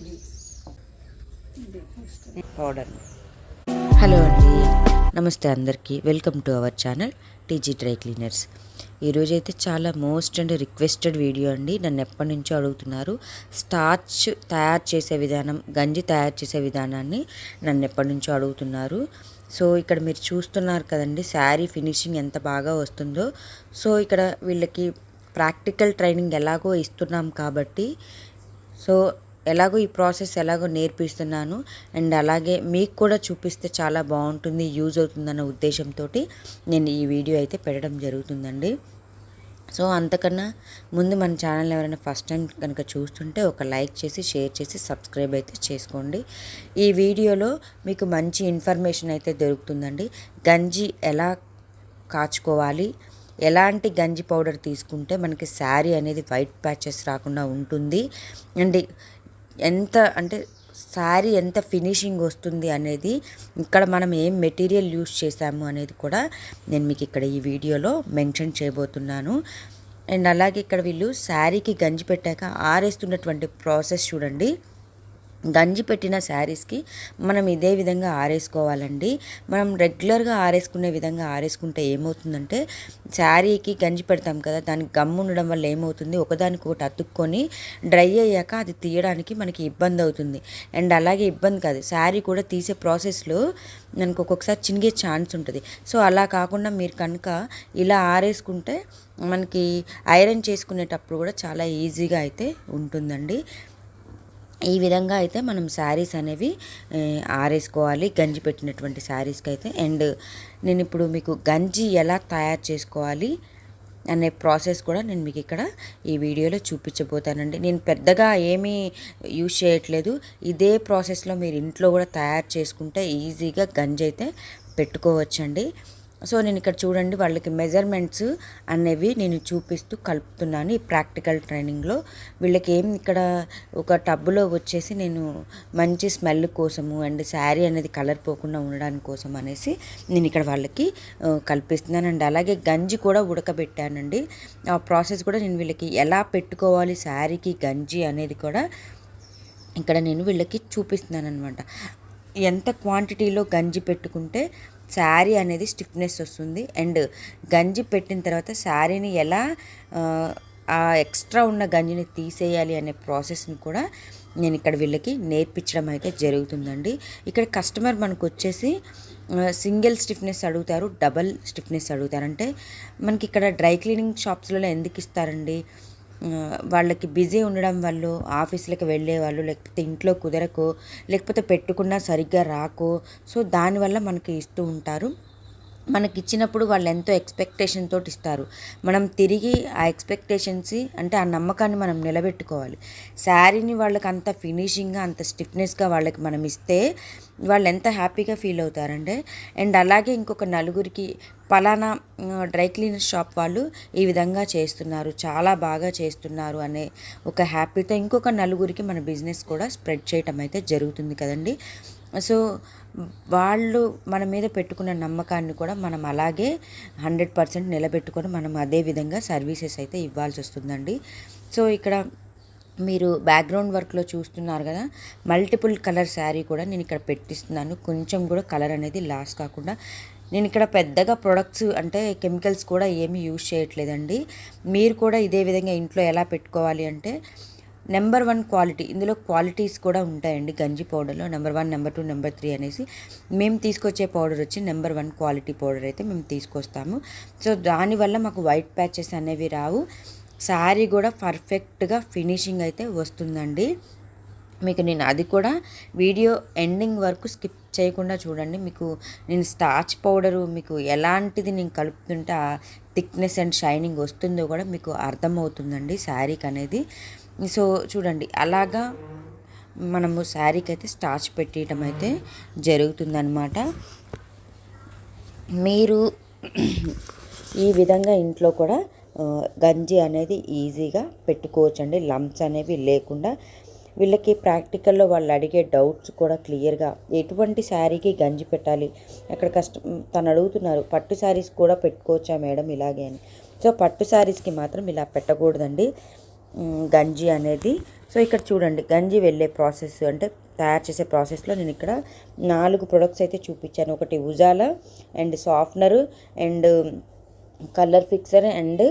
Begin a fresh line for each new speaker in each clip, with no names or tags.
ఇది.
Powder hello అండి. నమస్తే అందరికీ. Welcome to our channel TG dry cleaners ఈరోజు అయితే చాలా మోస్ట్ అండ్ రిక్వెస్టెడ్ వీడియో అండి. నన్ను ఎప్పటి నుంచో అడుగుతున్నారు స్టార్చ్ తయారు చేసే విధానం గంజి తయారు చేసే విధానాన్ని నన్ను ఎప్పటి నుంచో అడుగుతున్నారు. సో ఇక్కడ మీరు చూస్తున్నారు కదండి శారీ ఫినిషింగ్ ఎంత బాగా వస్తుందో. సో ఇక్కడ వీళ్ళకి ప్రాక్టికల్ ట్రైనింగ్ ఎలాగో ఇస్తున్నాం కాబట్టి సో ఎలాగో ఈ ప్రాసెస్ ఎలాగో నేర్పిస్తున్నాను. అండ్ అలాగే మీకు కూడా చూపిస్తే చాలా బాగుంటుంది యూజ్ అవుతుందన్న ఉద్దేశంతో నేను ఈ వీడియో అయితే పెట్టడం జరుగుతుందండి. సో అంతకన్నా ముందు మన ఛానల్ ఎవరైనా ఫస్ట్ టైం కనుక చూస్తుంటే ఒక లైక్ చేసి షేర్ చేసి సబ్స్క్రైబ్ అయితే చేసుకోండి. ఈ వీడియోలో మీకు మంచి ఇన్ఫర్మేషన్ అయితే దొరుకుతుందండి. గంజి ఎలా కాచుకోవాలి ఎలాంటి గంజి పౌడర్ తీసుకుంటే మనకి శారీ అనేది వైట్ ప్యాచెస్ రాకుండా ఉంటుంది. అండ్ ఎంత అంటే శారీ ఎంత ఫినిషింగ్ వస్తుంది అనేది ఇక్కడ మనం ఏం మెటీరియల్ యూస్ చేసాము అనేది కూడా నేను మీకు ఇక్కడ ఈ వీడియోలో మెన్షన్ చేయబోతున్నాను. అండ్ అలాగే ఇక్కడ వీళ్ళు శారీకి గంజి పెట్టాక ఆరేస్తున్నటువంటి ప్రాసెస్ చూడండి. గంజి పెట్టిన శారీస్కి మనం ఇదే విధంగా ఆరేసుకోవాలండి. మనం రెగ్యులర్గా ఆరేసుకునే విధంగా ఆరేసుకుంటే ఏమవుతుందంటే శారీకి గంజి పెడతాం కదా దానికి గమ్ ఉండడం వల్ల ఏమవుతుంది? ఒకదానికొకటి అతుక్కొని డ్రై అయ్యాక అది తీయడానికి మనకి ఇబ్బంది అవుతుంది. అండ్ అలాగే ఇబ్బంది కాదు శారీ కూడా తీసే ప్రాసెస్లో మనకు ఒక్కొక్కసారి చినిగే ఛాన్స్ ఉంటుంది. సో అలా కాకుండా మీరు కనుక ఇలా ఆరేసుకుంటే మనకి ఐరన్ చేసుకునేటప్పుడు కూడా చాలా ఈజీగా అయితే ఉంటుందండి. ఈ విధంగా అయితే మనం శారీస్ అనేవి ఆరేసుకోవాలి. గంజి పెట్టినటువంటి శారీస్కి అయితే అండ్ నేను ఇప్పుడు మీకు గంజి ఎలా తయారు చేసుకోవాలి అనే ప్రాసెస్ కూడా నేను మీకు ఇక్కడ ఈ వీడియోలో చూపించబోతానండి. నేను పెద్దగా ఏమీ యూజ్ చేయట్లేదు. ఇదే ప్రాసెస్లో మీరు ఇంట్లో కూడా తయారు చేసుకుంటే ఈజీగా గంజి అయితే పెట్టుకోవచ్చండి. సో నేను ఇక్కడ చూడండి వాళ్ళకి మెజర్మెంట్స్ అనేవి నేను చూపిస్తూ కలుపుతున్నాను ఈ ప్రాక్టికల్ ట్రైనింగ్లో వీళ్ళకి ఏం ఇక్కడ ఒక టబ్బులో వచ్చేసి నేను మంచి స్మెల్ కోసము అండ్ శారీ అనేది కలర్ పోకుండా ఉండడానికి కోసం అనేసి నేను ఇక్కడ వాళ్ళకి కల్పిస్తున్నాను. అండ్ అలాగే గంజి కూడా ఉడకబెట్టానండి. ఆ ప్రాసెస్ కూడా నేను వీళ్ళకి ఎలా పెట్టుకోవాలి శారీకి గంజి అనేది కూడా ఇక్కడ నేను వీళ్ళకి చూపిస్తున్నాను అనమాట ఎంత క్వాంటిటీలో గంజి పెట్టుకుంటే శారీ అనేది స్టిఫ్నెస్ వస్తుంది. అండ్ గంజి పెట్టిన తర్వాత శారీని ఎలా ఆ, ఎక్స్ట్రా ఉన్న గంజిని తీసేయాలి అనే ప్రాసెస్ని కూడా నేను ఇక్కడ వీళ్ళకి నేర్పించడం అయితే జరుగుతుందండి. ఇక్కడ కస్టమర్ మనకు వచ్చేసి సింగిల్ స్టిఫ్నెస్ అడుగుతారు డబల్ స్టిఫ్నెస్ అడుగుతారు. అంటే మనకి ఇక్కడ డ్రై క్లీనింగ్ షాప్స్లలో ఎందుకు ఇస్తారండి? వాళ్ళకి బిజీ ఉండడం వల్ల ఆఫీసులకు వెళ్ళే వాళ్ళు లేకపోతే ఇంట్లో కుదరకో లేకపోతే పెట్టుకున్నా సరిగ్గా రాకు. సో దానివల్ల మనకి ఇస్తూ ఉంటారు. మనకి ఇచ్చినప్పుడు వాళ్ళు ఎంతో ఎక్స్పెక్టేషన్ తోటి ఇస్తారు మనం తిరిగి ఆ ఎక్స్పెక్టేషన్స్ అంటే ఆ నమ్మకాన్ని మనం నిలబెట్టుకోవాలి. శారీని వాళ్ళకి అంత ఫినిషింగ్గా అంత స్టిఫ్నెస్గా వాళ్ళకి మనం ఇస్తే వాళ్ళు ఎంత హ్యాపీగా ఫీల్ అవుతారంటే అండ్ అలాగే ఇంకొక నలుగురికి పలానా డ్రై క్లీనర్ షాప్ వాళ్ళు ఈ విధంగా చేస్తున్నారు చాలా బాగా చేస్తున్నారు అనే ఒక హ్యాపీతో ఇంకొక నలుగురికి మన బిజినెస్ కూడా స్ప్రెడ్ చేయటం అయితే జరుగుతుంది కదండి. సో వాళ్ళు మన మీద పెట్టుకున్న నమ్మకాన్ని కూడా మనం అలాగే హండ్రెడ్ పర్సెంట్ నిలబెట్టుకొని మనం అదే విధంగా సర్వీసెస్ అయితే ఇవ్వాల్సి వస్తుందండి. సో ఇక్కడ మీరు బ్యాక్గ్రౌండ్ వర్క్లో చూస్తున్నారు కదా మల్టిపుల్ కలర్ శారీ కూడా నేను ఇక్కడ పెట్టిస్తున్నాను. కొంచెం కూడా కలర్ అనేది లాస్ కాకుండా నేను ఇక్కడ పెద్దగా ప్రొడక్ట్స్ అంటే కెమికల్స్ కూడా ఏమీ యూజ్ చేయట్లేదండి. మీరు కూడా ఇదే విధంగా ఇంట్లో ఎలా పెట్టుకోవాలి అంటే నెంబర్ వన్ క్వాలిటీ. ఇందులో క్వాలిటీస్ కూడా ఉంటాయండి గంజి పౌడర్లో. Number one number two number three అనేసి మేము తీసుకొచ్చే పౌడర్ వచ్చి నెంబర్ వన్ క్వాలిటీ పౌడర్ అయితే మేము తీసుకొస్తాము. సో దానివల్ల మాకు వైట్ ప్యాచెస్ అనేవి రావు. శారీ కూడా పర్ఫెక్ట్గా ఫినిషింగ్ అయితే వస్తుందండి. మీకు నేను అది కూడా వీడియో ఎండింగ్ వరకు స్కిప్ చేయకుండా చూడండి. మీకు నేను స్టార్చ్ పౌడరు మీకు ఎలాంటిది నేను కలుపుతుంటే ఆ థిక్నెస్ అండ్ షైనింగ్ వస్తుందో కూడా మీకు అర్థమవుతుందండి శారీకి అనేది. సో చూడండి అలాగా మనము శారీకి అయితే స్టార్చ్ పెట్టేయటం అయితే జరుగుతుందనమాట మీరు ఈ విధంగా ఇంట్లో కూడా గంజి అనేది ఈజీగా పెట్టుకోవచ్చండి. లంప్స్ అనేవి లేకుండా వీళ్ళకి ప్రాక్టికల్లో వాళ్ళు అడిగే డౌట్స్ కూడా క్లియర్గా ఎటువంటి శారీకి గంజి పెట్టాలి? అక్కడ కష్టం తను అడుగుతున్నారు పట్టు శారీస్ కూడా పెట్టుకోవచ్చా మేడం ఇలాగే అని. సో పట్టు శారీస్కి మాత్రం ఇలా పెట్టకూడదండి. గంజి అనేది. సో ఇక్కడ చూడండి గంజి వెళ్ళే ప్రాసెస్ అంటే తయారు చేసే ప్రాసెస్లో నేను ఇక్కడ నాలుగు ప్రొడక్ట్స్ అయితే చూపించాను. ఒకటి Ujala and softener and colour fixer and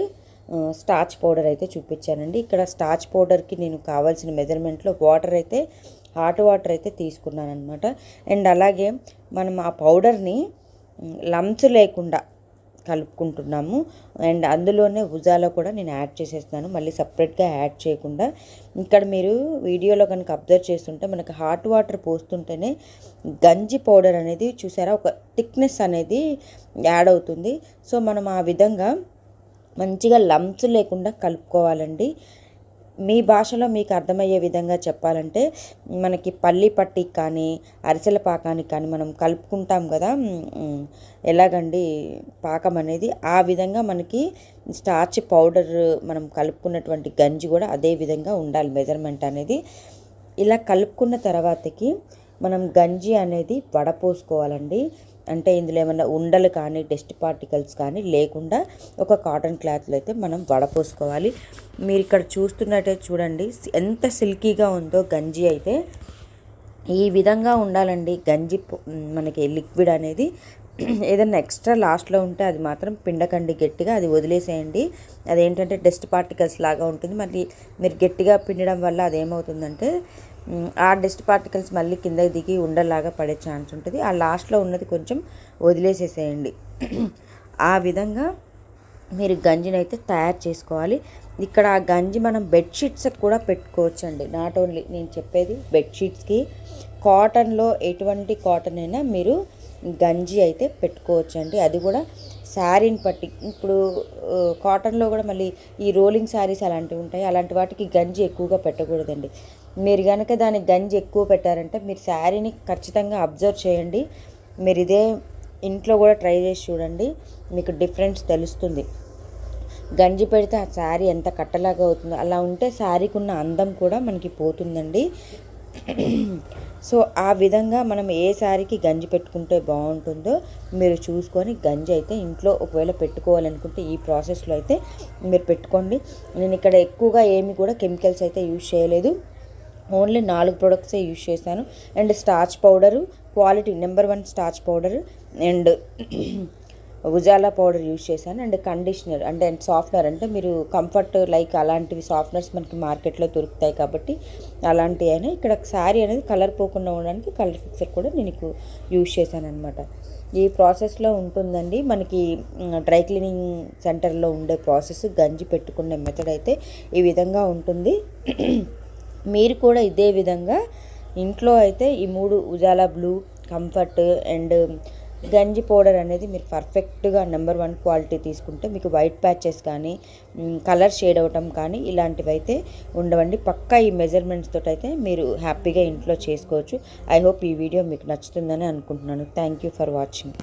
starch powder అయితే చూపించానండి. ఇక్కడ స్టార్చ్ పౌడర్కి నేను కావాల్సిన మెజర్మెంట్లో వాటర్ అయితే హాట్ వాటర్ అయితే తీసుకున్నాను అనమాట అండ్ అలాగే మనం ఆ పౌడర్ని లంప్స్ లేకుండా కలుపుకుంటున్నాము. అండ్ అందులోనే భుజాలో కూడా నేను యాడ్ చేసేస్తున్నాను. మళ్ళీ సపరేట్గా యాడ్ చేయకుండా. ఇక్కడ మీరు వీడియోలో కనుక అబ్జర్వ్ చేస్తుంటే మనకి హాట్ వాటర్ పోస్తుంటేనే గంజి పౌడర్ అనేది చూసారా? ఒక థిక్నెస్ అనేది యాడ్ అవుతుంది. సో మనం ఆ విధంగా మంచిగా లంప్స్ లేకుండా కలుపుకోవాలండి. మీ భాషలో మీకు అర్థమయ్యే విధంగా చెప్పాలంటే మనకి పల్లి పట్టికి కానీ అరిసెల పాకానికి కానీ మనం కలుపుకుంటాం కదా ఎలాగండి పాకం అనేది ఆ విధంగా మనకి స్టార్చ్ పౌడర్ మనం కలుపుకున్నటువంటి గంజి కూడా అదే విధంగా ఉండాలి మెజర్మెంట్ అనేది. ఇలా కలుపుకున్న తర్వాతకి మనం గంజి అనేది వడపోసుకోవాలండి. అంటే ఇందులో ఏమైనా ఉండలు కానీ డస్ట్ పార్టికల్స్ కానీ లేకుండా ఒక కాటన్ క్లాత్లో అయితే మనం వడపోసుకోవాలి. మీరు ఇక్కడ చూస్తున్నట్టే చూడండి ఎంత సిల్కీగా ఉందో గంజి అయితే. ఈ విధంగా ఉండాలండి గంజి మనకి లిక్విడ్ అనేది. ఏదైనా ఎక్స్ట్రా లాస్ట్లో ఉంటే అది మాత్రం పిండకండి గట్టిగా అది వదిలేసేయండి. అదేంటంటే డస్ట్ పార్టికల్స్ లాగా ఉంటుంది. మరి మీరు గట్టిగా పిండడం వల్ల అదేమవుతుందంటే ఆ డస్ట్ పార్టికల్స్ మళ్ళీ కిందకి దిగి ఉండలాగా పడే ఛాన్స్ ఉంటుంది. ఆ లాస్ట్లో ఉన్నది కొంచెం వదిలేసేసేయండి. ఆ విధంగా మీరు గంజిని అయితే తయారు చేసుకోవాలి. ఇక్కడ ఆ గంజి మనం బెడ్షీట్స్ కూడా పెట్టుకోవచ్చండి. నాట్ ఓన్లీ నేను చెప్పేది బెడ్షీట్స్కి. కాటన్లో ఎటువంటి కాటన్ అయినా మీరు గంజి అయితే పెట్టుకోవచ్చండి. అది కూడా శారీని పట్టి ఇప్పుడు కాటన్లో కూడా మళ్ళీ ఈ రోలింగ్ శారీస్ అలాంటివి ఉంటాయి. అలాంటి వాటికి గంజి ఎక్కువగా పెట్టకూడదండి. మీరు కనుక దానికి గంజి ఎక్కువ పెట్టారంటే మీరు శారీని ఖచ్చితంగా అబ్జర్వ్ చేయండి. మీరు ఇదే ఇంట్లో కూడా ట్రై చేసి చూడండి. మీకు డిఫరెన్స్ తెలుస్తుంది. గంజి పెడితే ఆ శారీ ఎంత కట్టలాగా అవుతుందో అలా ఉంటే శారీకి ఉన్న అందం కూడా మనకి పోతుందండి. సో ఆ విధంగా మనం ఏ శారీకి గంజి పెట్టుకుంటే బాగుంటుందో మీరు చూసుకొని గంజి అయితే ఇంట్లో ఒకవేళ పెట్టుకోవాలనుకుంటే ఈ ప్రాసెస్లో అయితే మీరు పెట్టుకోండి. నేను ఇక్కడ ఎక్కువగా ఏమి కూడా కెమికల్స్ అయితే యూజ్ చేయలేదు. ఓన్లీ నాలుగు ప్రొడక్ట్సే యూజ్ చేశాను. And starch powder quality number one starch powder and Ujala powder use చేశాను. అండ్ కండిషనర్ అంటే సాఫ్ట్నర్ అంటే మీరు కంఫర్ట్ లైక్ అలాంటివి సాఫ్ట్నర్స్ మనకి మార్కెట్లో దొరుకుతాయి కాబట్టి అలాంటివి అయినా ఇక్కడ శారీ అనేది కలర్ పోకుండా ఉండడానికి కలర్ ఫిక్సర్ కూడా నేను యూజ్ చేశాను అనమాట ఈ ప్రాసెస్లో ఉంటుందండి. మనకి డ్రై క్లీనింగ్ సెంటర్లో ఉండే ప్రాసెస్ గంజి పెట్టుకునే మెథడ్ అయితే ఈ విధంగా ఉంటుంది. మీరు కూడా ఇదే విధంగా ఇంట్లో అయితే ఈ మూడు ఉజాలా బ్లూ కంఫర్ట్ అండ్ గంజి పౌడర్ అనేది మీరు పర్ఫెక్ట్గా నెంబర్ వన్ క్వాలిటీ తీసుకుంటే మీకు వైట్ ప్యాచెస్ కానీ కలర్ షేడ్ అవ్వటం కానీ ఇలాంటివి అయితే ఉండవండి. పక్కా ఈ మెజర్మెంట్స్ తోటి అయితే మీరు హ్యాపీగా ఇంట్లో చేసుకోవచ్చు. ఐ హోప్ ఈ వీడియో మీకు నచ్చుతుందని అనుకుంటున్నాను. Thank you for watching.